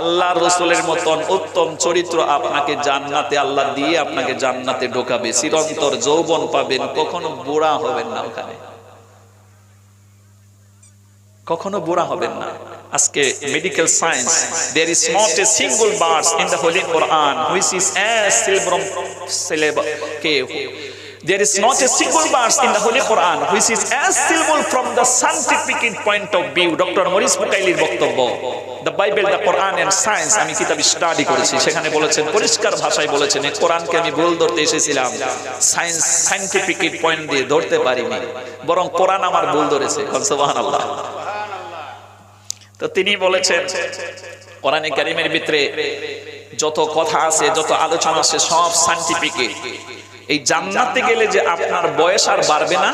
আল্লাহ রসুলের মতন উত্তম চরিত্র আপনাকে জান্নাতে, আল্লাহ দিয়ে আপনাকে জান্নাতে ঢোকাবে। চিরন্তর যৌবন পাবেন, কখনো বুড়া হবেন না ওখানে। কখনো বুড়া হবেন না। আজকে medical science there is not a single verse in the holy Quran which is as silver syllable K There is not a single verse in the Holy Quran which is as silver from the scientific point of view. Doctor Maurice মুকাইলির বক্তব্য the Bible the Quran and science আমি কিতাব study করেছি। সেখানে বলেছেন, পরিষ্কার ভাষায় বলেছেন, এই কোরআনকে আমি ভুল ধরতে এসেছিলাম। সায়েন্স সায়েন্টিফিক পয়েন্ট দিয়ে ধরতে পারিনি। বরং কোরআন আমার ভুল ধরেছে। সুবহানাল্লাহ। তো তিনি বলেছেন, কোরআনে কারিমের ভিতরে যত কথা আছে, যত আলোচনা আছে, সব সায়েন্টিফিকে এই জান্নাতে গেলে যে আপনার বয়স আর বাড়বে না,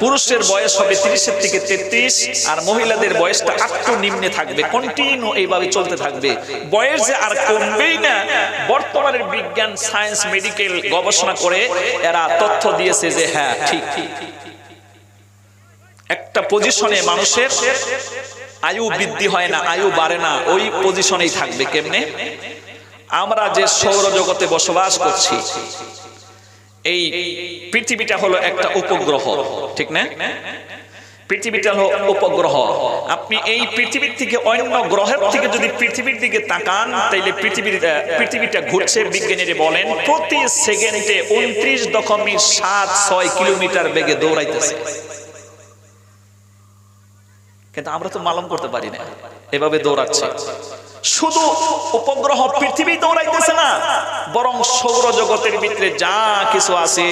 পুরুষের বয়স হবে তিরিশের থেকে তেত্রিশ, আর মহিলাদের বয়সটা একটু নিম্নে থাকবে কন্টিনিউ এইভাবে চলতে থাকবে। বয়স যে আর কমবেই না, বর্তমানের বিজ্ঞান সায়েন্স মেডিকেল গবেষণা করে এরা তথ্য দিয়েছে যে হ্যাঁ ঠিক। একটা পজিশনে মানুষের আয়ু বৃদ্ধি হয় না, আয়ু বাড়ে না, ওই পজিশনেই থাকবে কেমনে? আমরা যে সৌরজগতে বসবাস করছি এই পৃথিবীটা হলো একটা উপগ্রহ, ঠিক না? পৃথিবীটা হলো উপগ্রহ। আপনি এই পৃথিবীর থেকে অন্য গ্রহের থেকে যদি পৃথিবীর দিকে তাকান, তাইলে পৃথিবীর পৃথিবীটা ঘুরছে, বিজ্ঞানীরা বলেন, প্রতি সেকেন্ডে উনত্রিশ দশমিক সাত ছয় কিলোমিটার বেগে দৌড়াইতেছে। কিন্তু আমরা তো মালম করতে পারি না, এভাবে দৌড়াচ্ছে। শুধু উপগ্রহ পৃথিবী দৌড়াইতেছে না বরং সৌর জগতের ভিতরে যা কিছু আছে।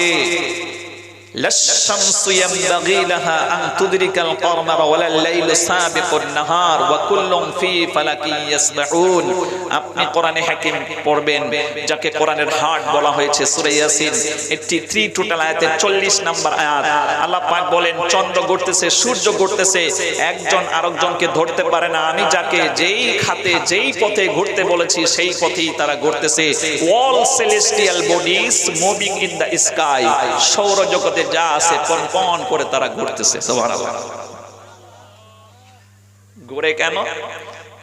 للشمس ينبغي لها أن تدرك القمر ولا الليل سابق النهار وكل في فلك يسبحون আপনি কোরআনে হাকিম পড়বেন যাকে কোরআনের হার্ট বলা হয়েছে সূরা ইয়াসিন 83 টোটাল আয়াতের 40 নাম্বার আয়াত আল্লাহ পাক বলেন চন্দ্র ঘুরতেছে সূর্য ঘুরতেছে একজন আরেকজনকে ধরতে পারে না আমি যাকে যেই খাতে যেই পথে ঘুরতে বলেছি সেই পথেই তারা ঘুরতেছে all celestial bodies moving in the sky সৌরজগতে যা আছে পন করে তারা ঘুরতেছে ঘুরে কেন?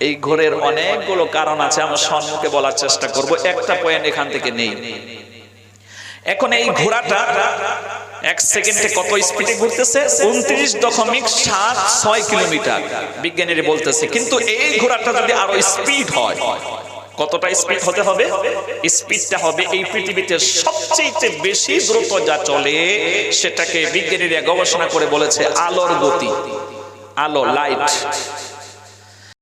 এই ঘোরের অনেকগুলো কারণ আছে, আমরা সম্মুখে বলার চেষ্টা করব। একটা পয়েন্ট এখান থেকে নেই। এখন এই ঘোড়াটা এক সেকেন্ডে কত স্পিডে ঘুরতেছে? উনত্রিশ দশমিক সাত ছয় কিলোমিটার। বিজ্ঞানীরা বলতেছে, কিন্তু এই ঘোড়াটা যদি আরও স্পিড হয় কতটা স্পিড হতে হবে? স্পিডটা হবে এই পৃথিবীতে সবচেয়ে বেশি দ্রুত যা চলে, সেটাকে বিজ্ঞানীরা গবেষণা করে বলেছে আলোর গতি, আলো লাইট